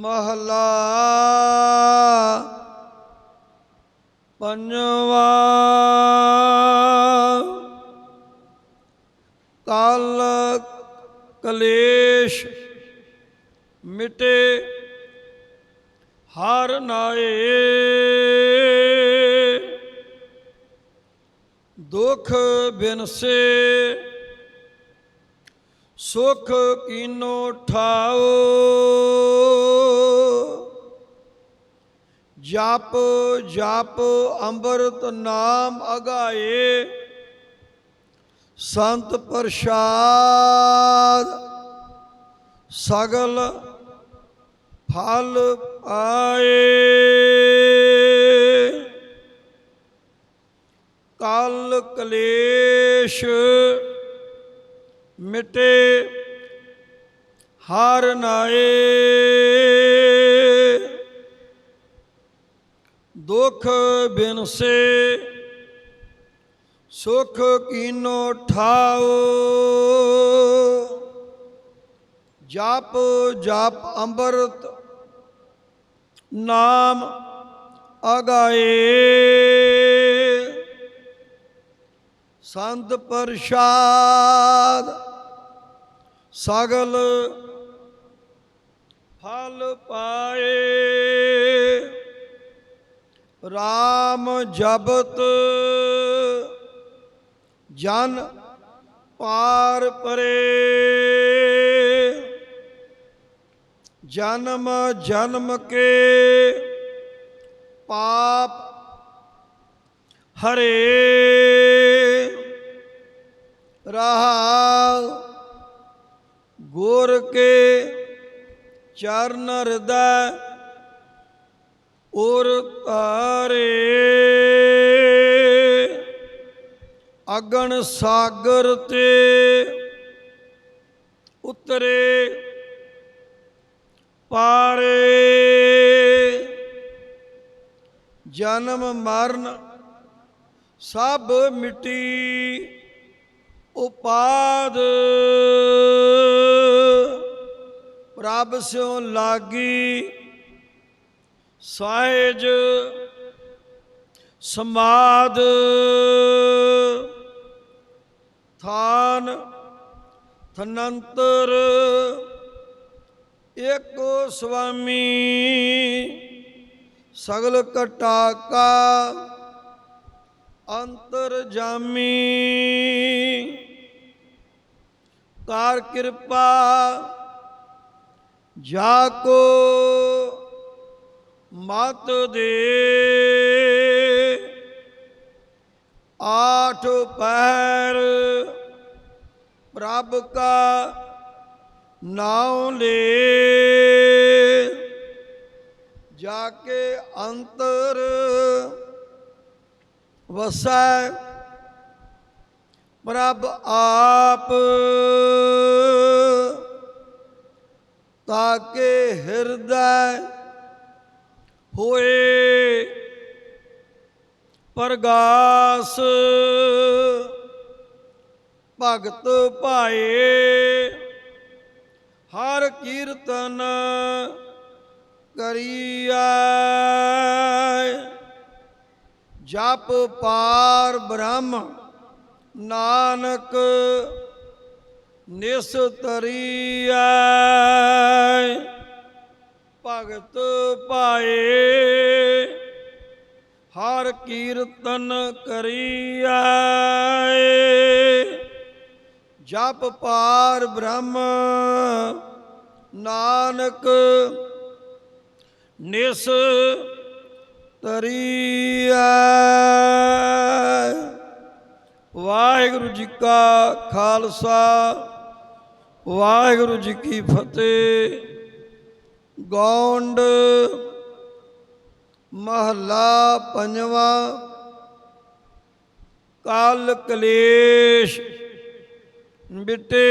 ਮਹਲਾ ਪੰਜਵਾ। ਕਾਲ ਕਲੇਸ਼ ਮਿਟੇ ਹਰ ਨਾਏ। ਦੁਖ ਬਿਨਸੇ ਸੁਖ ਕੀਨੋ ਠਾਓ। ਜਪ ਜਪ ਅੰਮ੍ਰਿਤ ਨਾਮ ਅਗਾਏ। ਸੰਤ ਪ੍ਰਸਾਦ ਸਗਲ ਫਲ ਪਾਏ। ਕਲ ਕਲੇਸ਼ ਮਿਟੇ ਹਰ ਨਾਏ। ਦੁਖ ਬਿਨਸੇ, ਸੁਖ ਕੀਨੋ ਠਾਓ। ਜਪ ਜਪ ਅੰਮ੍ਰਿਤ ਨਾਮ ਅਗਾਏ। ਸੰਤ ਪ੍ਰਸਾਦ ਸਗਲ ਫਲ ਪਾਏ। RAM ਜਬਤ ਜਨ ਪਾਰ ਪਰੇ। ਜਨਮ ਜਨਮ ਕੇ ਪਾਪ ਹਰੇ। ਰਹਾ ਗੁਰ ਕੇ ਚਰਨ ਹਿਰਦੈ ਉਰ ਤਾਰੇ ਅਗਨ ਸਾਗਰ ਤੇ ਉਤਰੇ ਪਾਰੇ। ਜਨਮ ਮਰਨ ਸਭ ਮਿਟੀ ਉਪਾਦ। ਪ੍ਰਭ ਸਿਉ ਲਾਗੀ ਸਾਇਜ ਸਮਾਦ ਥਾਨ ਥਨੰਤਰ ਏਕੋ ਸੁਆਮੀ ਸਗਲ ਕਟਾਕਾ। ਅੰਤਰ ਜਾਮੀ। ਕਾਰ ਕਿਰਪਾ ਜਾ ਕੋ ਮਤ ਦੇ। ਆਠ ਪੈਰ ਪ੍ਰਭ ਕਾ ਨਾਉ ਲੈ। ਜਾ ਕੇ ਅੰਤਰ ਵਸੈ ਪ੍ਰਭ ਆਪ ਤਾਕੇ ਹਿਰਦੈ ਹੋਏ ਪ੍ਰਗਾਸ ਭਗਤ ਭਾਏ ਹਰ ਕੀਰਤਨ ਕਰੀਐ। ਜਪ ਪਾਰ ਬ੍ਰਹਮ ਨਾਨਕ ਨਿਸਤਰੀਐ। ਭਗਤ ਪਾਏ ਹਰ ਕੀਰਤਨ ਕਰੀਐ। ਜਪ ਪਾਰ ਬ੍ਰਹਮ ਨਾਨਕ ਨਿਸ ਤਰੀਐ। ਵਾਹਿਗੁਰੂ ਜੀ ਕਾ ਖਾਲਸਾ, ਵਾਹਿਗੁਰੂ ਜੀ ਕੀ ਫਤਿਹ। ਗੌਂਡ ਮਹਲਾ ਪੰਜਵਾਂ, ਕਾਲ ਕਲੇਸ਼ ਬਿਟੇ।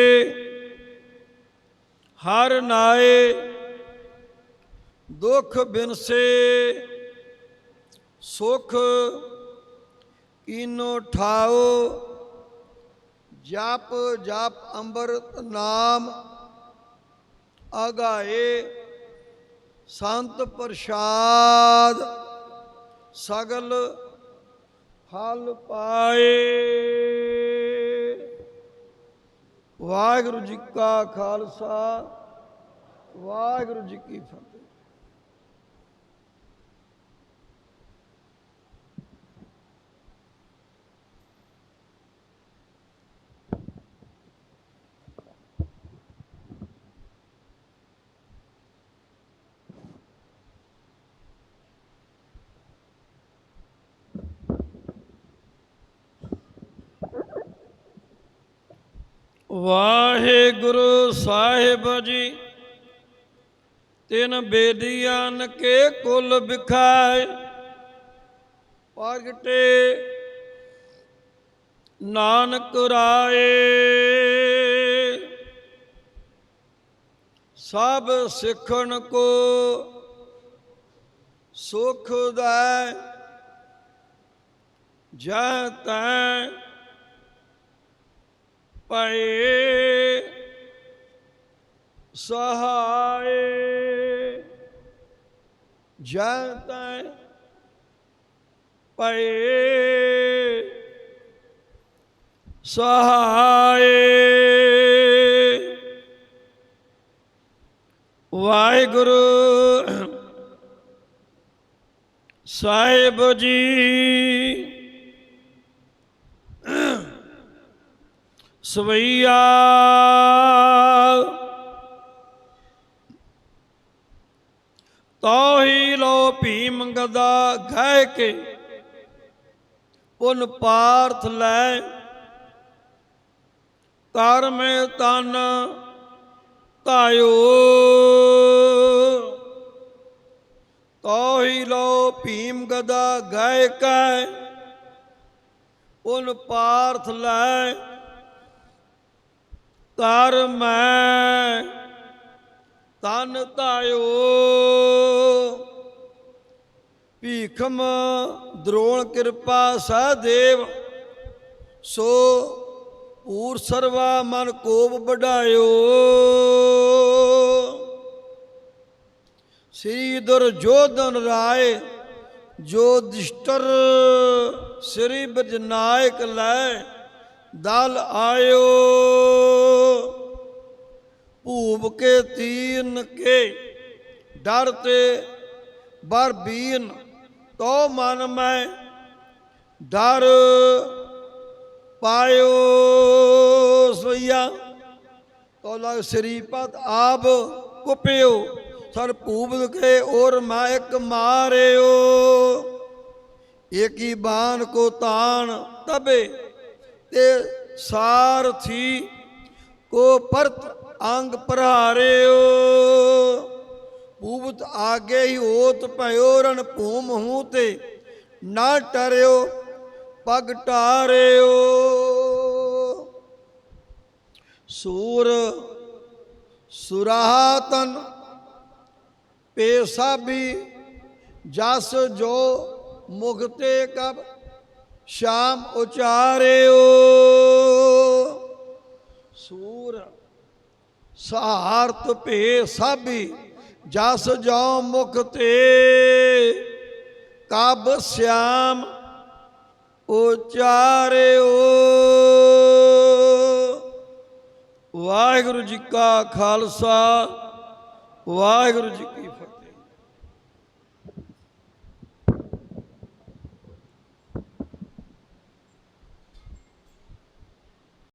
ਹਰ ਨਾਏ ਦੁਖ ਬਿਨਸੇ। ਸੁਖ ਕੀਨੋ ਠਾਓ, ਜਪ ਜਪ ਅੰਮ੍ਰਿਤ ਨਾਮ, ਅਗਾਏ ਸੰਤ ਪ੍ਰਸਾਦ, ਸਗਲ ਫਲ ਪਾਏ। ਵਾਹਿਗੁਰੂ ਜੀ ਕਾ ਖਾਲਸਾ, ਵਾਹਿਗੁਰੂ ਜੀ ਕੀ ਫਤਿਹ। ਵਾਹਿਗੁਰੂ ਸਾਹਿਬ ਜੀ, ਤਿਨ ਬੇਦੀਆਂ ਕੇ ਕੁਲ ਵਿਖਾਏ। ਪ੍ਰਗਟੇ ਨਾਨਕ ਰਾਏ। ਸਭ ਸਿੱਖਣ ਕੋ ਸੁਖ ਦਾ, ਜਹ ਤੈ ਪਏ। ਸਹਾਏ। ਜੈ ਤੈ ਪਏ। ਸਹਾਏ। ਵਾਹਿਗੁਰੂ ਸਾਹਿਬ ਜੀ। ਸਵਈਆ। ਤੋਹੀ ਲੋ ਭੀਮ ਗਦਾ ਗਾਇ ਕੇ, ਪੁਨ ਪਾਰਥ ਲੈ। ਕਰ ਮੈਂ ਤਨ ਤਾਇਓ ਤੋਹੀ ਲੋ ਭੀਮ ਗਦਾ ਗਾਇ ਕੈ, ਪੁਨ ਪਾਰਥ ਲੈ। ਕਰ ਮੈਂ ਤਨ ਧਾਇਓ ਭੀਖਮ ਦਰੋਣ ਕਿਰਪਾ ਸਹਦੇਵ, ਸੋ ਪੂਰ ਸਰਵਾ ਮਨ ਕੋਪ ਵਡਾਇਓ। ਸ੍ਰੀ ਦੁਰਜੋਧਨ ਰਾਏ, ਜੋ ਦਿਸ਼ਟਰ ਸ੍ਰੀ ਬਜਨਾਇਕ ਲੈ, ਦਲ ਆਇਓ। ਭੂਪ ਕੇ ਤੀਨ ਕੇ ਡਰ ਤੇ ਬਰ ਬੀਨ, ਤੋ ਮਨ ਮੈਂ ਡਰ ਪਾਇਓ ਸੋਈਆ। ਤੋ ਲਗ ਸ੍ਰੀਪਤ ਆਪ ਕੁਪਿਓ, ਸਰ ਭੂਪ ਕੇ ਔਰ ਮਾਇਕ ਮਾਰਿਓ। ਏਕੀ ਬਾਣ ਕੋ ਤਾਣ ਤਬੇ, ਤੇ ਸਾਰਥੀ ਕੋ ਪਰਤ ਅੰਗ ਪ੍ਰਹਾਰਿਓ ਪੂਬਤ ਆਗੇ ਹੀ ਓਤ ਭਇਓ, ਰਣ ਭੂਮ ਹੂੰ ਤੇ ਨਾ ਟਰਿਓ, ਪਗ ਟਾਰਿਓ। ਸੂਰ ਸੁਰਾਤਨ ਪੇਸਾਬੀ ਜਸ ਜੋ ਮੁਗਤੇ ਕਬ ਸ਼ਾਮ ਉਚਾਰਿਓ। ਸੂਰ ਸਹਾਰਤ ਭੇ ਸਾਬੀ, ਜਸ ਜੋ ਮੁਖ ਤੇ। ਕਬ ਸ਼ਾਮ ਉਚਾਰਿਓ। ਵਾਹਿਗੁਰੂ ਜੀ ਕਾ ਖਾਲਸਾ, ਵਾਹਿਗੁਰੂ ਜੀ ਕੀ ਫਤਿਹ।